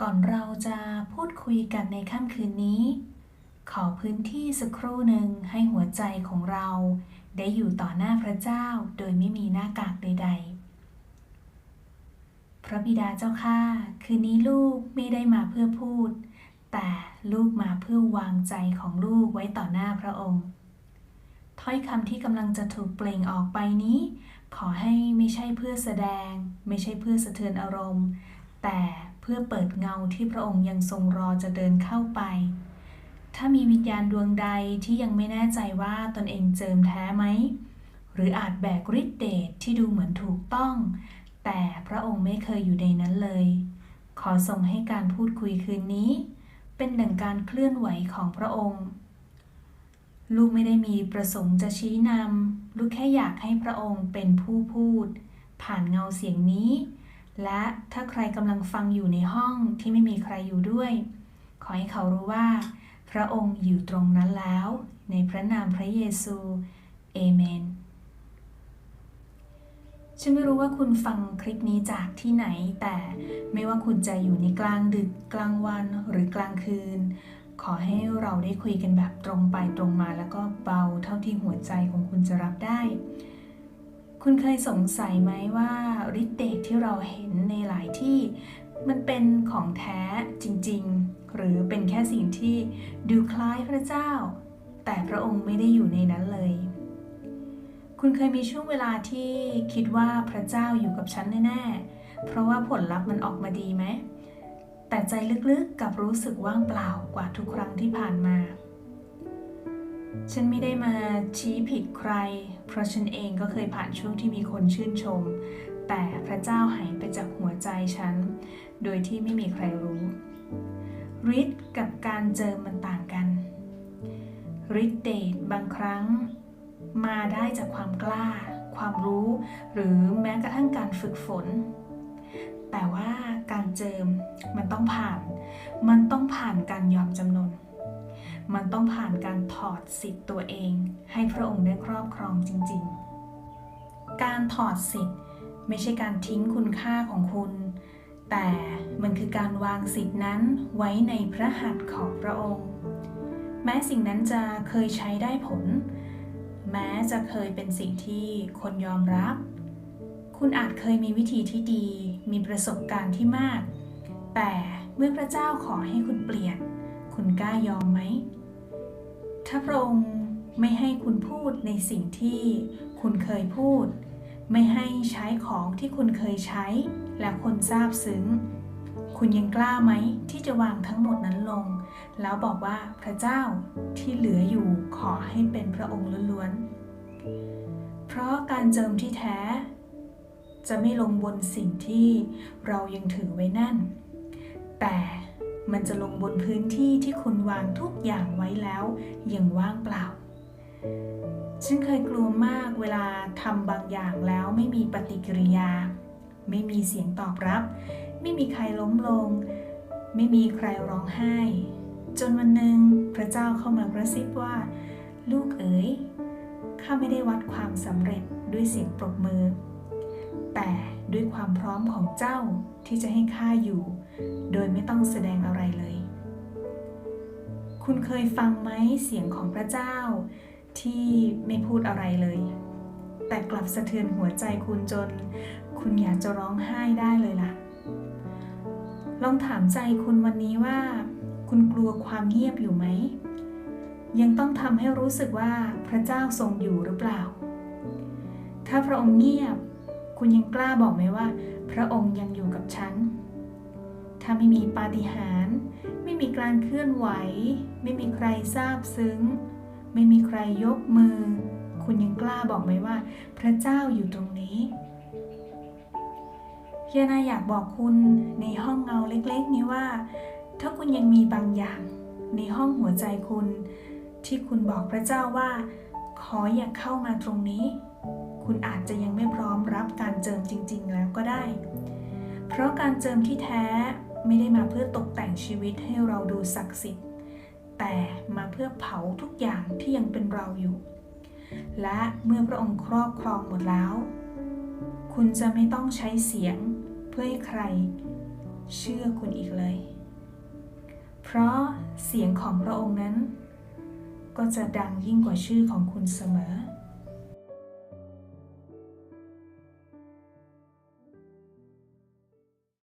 ก่อนเราจะพูดคุยกันในค่ำคืนนี้ ขอพื้นที่สักครู่หนึ่งให้หัวใจของเรา ได้อยู่ต่อหน้าพระเจ้าโดยไม่มีหน้ากากใด ๆ พระบิดาเจ้าข้าคืนนี้ลูกไม่ได้มาเพื่อพูด แต่ลูกมาเพื่อวางใจของลูกไว้ต่อหน้าพระองค์ถ้อยคำที่กำลังจะถูกเปล่งออกไปนี้ ขอให้ไม่ใช่เพื่อแสดง ไม่ใช่เพื่อสะเทือนอารมณ์ แต่เพื่อเปิดเงาที่พระองค์ยังทรงรอจะเดินเข้าไป ถ้ามีวิญญาณดวงใดที่ยังไม่แน่ใจว่าตนเองเจิมแท้ไหม หรืออาจแบกฤทธิเดชที่ดูเหมือนถูกต้อง แต่พระองค์ไม่เคยอยู่ในนั้นเลย ขอส่งให้การพูดคุยคืนนี้ เป็นดังการเคลื่อนไหวของพระองค์ ลูกไม่ได้มีประสงค์จะชี้นำลูกแค่อยากให้พระองค์เป็นผู้พูด ผ่านเงาเสียงนี้ และถ้าใครกำลังฟังอยู่ในห้องที่ไม่มีใครอยู่ด้วย ขอให้เขารู้ว่า พระองค์อยู่ตรงนั้นแล้ว ในพระนามพระเยซูเอเมนฉันไม่รู้ว่าคุณฟังคลิปนี้จากที่ไหน แต่ไม่ว่าคุณจะอยู่ในกลางดึกกลางวันหรือกลางคืน ขอให้เราได้คุยกันแบบตรงไปตรงมาแล้วก็เบาเท่าที่หัวใจของคุณจะรับได้ คุณเคยสงสัยไหมว่าฤทธิ์เดชที่เราเห็นในหลายที่ มันเป็นของแท้จริง ๆ หรือเป็นแค่สิ่งที่ดูคล้ายพระเจ้า แต่พระองค์ไม่ได้อยู่ในนั้นเลย คุณเคยมีช่วงเวลาที่คิดว่าพระเจ้าอยู่กับฉันแน่ๆ เพราะว่าผลลัพธ์มันออกมาดีไหม แต่ใจลึกๆกลับรู้สึกว่างเปล่ากว่าทุกครั้งที่ผ่านมา ฉันไม่ได้มาชี้ผิดใคร เพราะฉันเองก็เคยผ่านช่วงที่มีคนชื่นชม แต่พระเจ้าหายไปจากหัวใจฉัน โดยที่ไม่มีใครรู้ฤทธิ์กับการเจิมมันต่างกันฤทธิ์เดชบางครั้ง มาได้จากความกล้า ความรู้ หรือแม้กระทั่งการฝึกฝน แต่ว่าการเจิมมันต้องผ่าน มันต้องผ่านการยอมจำนน มันต้องผ่านการถอดสิทธิ์ตัวเอง ให้พระองค์ได้ครอบครองจริง ๆ การถอดสิทธิ์ไม่ใช่การทิ้งคุณค่าของคุณ แต่มันคือการวางสิทธินั้นไว้ในพระหัตถ์ของพระองค์ แม้สิ่งนั้นจะเคยใช้ได้ผล แม้จะเคยเป็นสิ่งที่คนยอมรับ คุณอาจเคยมีวิธีที่ดี มีประสบการณ์ที่มาก แต่เมื่อพระเจ้าขอให้คุณเปลี่ยน คุณกล้ายอมไหม ถ้าพระองค์ไม่ให้คุณพูดในสิ่งที่คุณเคยพูด ไม่ให้ใช้ของที่คุณเคยใช้ และคนทราบซึ้ง คุณยังกล้าไหมที่จะวางทั้งหมดนั้นลง แล้วบอกว่าพระเจ้าที่เหลืออยู่ขอให้เป็นพระองค์ล้วนๆ เพราะการเจิมที่แท้ จะไม่ลงบนสิ่งที่เรายังถือไว้แน่น แต่ มันจะลงบนพื้นที่ที่คุณวางทุกอย่างไว้แล้วยังว่างเปล่า ฉันเคยกลัวมากเวลาทำบางอย่างแล้วไม่มีปฏิกิริยา ไม่มีเสียงตอบรับ ไม่มีใครล้มลง ไม่มีใครร้องไห้ จนวันหนึ่งพระเจ้าเข้ามากระซิบว่า ลูกเอ๋ยข้าไม่ได้วัดความสำเร็จด้วยเสียงปรบมือ แต่ด้วยความพร้อมของเจ้าที่จะให้ข้าอยู่ โดยไม่ต้องแสดงอะไรเลย คุณเคยฟังไหมเสียงของพระเจ้าที่ไม่พูดอะไรเลย แต่กลับสะเทือนหัวใจคุณจน คุณอยากจะร้องไห้ได้เลยล่ะ ลองถามใจคุณวันนี้ว่า คุณกลัวความเงียบอยู่ไหม ยังต้องทำให้รู้สึกว่าพระเจ้าทรงอยู่หรือเปล่า ถ้าพระองค์เงียบ คุณยังกล้าบอกไหมว่า พระองค์ยังอยู่กับฉัน ถ้าไม่มีปาฏิหาริย์ไม่มีการเคลื่อนไหว ไม่มีใครทราบซึ้ง ไม่มีใครยกมือ คุณยังกล้าบอกไหมว่า พระเจ้าอยู่ตรงนี้เฮียนาอยากบอกคุณในห้องเงาเล็กๆ นี้ว่า ถ้าคุณยังมีบางอย่างในห้องหัวใจคุณ ที่คุณบอกพระเจ้าว่า ขออย่าเข้ามาตรงนี้ คุณอาจจะยังไม่พร้อมรับการเจิมจริง ๆ แล้วก็ได้ เพราะการเจิมที่แท้ ไม่ได้มาเพื่อตกแต่งชีวิตให้เราดูศักดิ์สิทธิ์ แต่มาเพื่อเผาทุกอย่างที่ยังเป็นเราอยู่ และเมื่อพระองค์ครอบครองหมดแล้ว คุณจะไม่ต้องใช้เสียงเพื่อให้ใคร เชื่อคุณอีกเลย เพราะเสียงของพระองค์นั้น ก็จะดังยิ่งกว่าชื่อของคุณเสมอ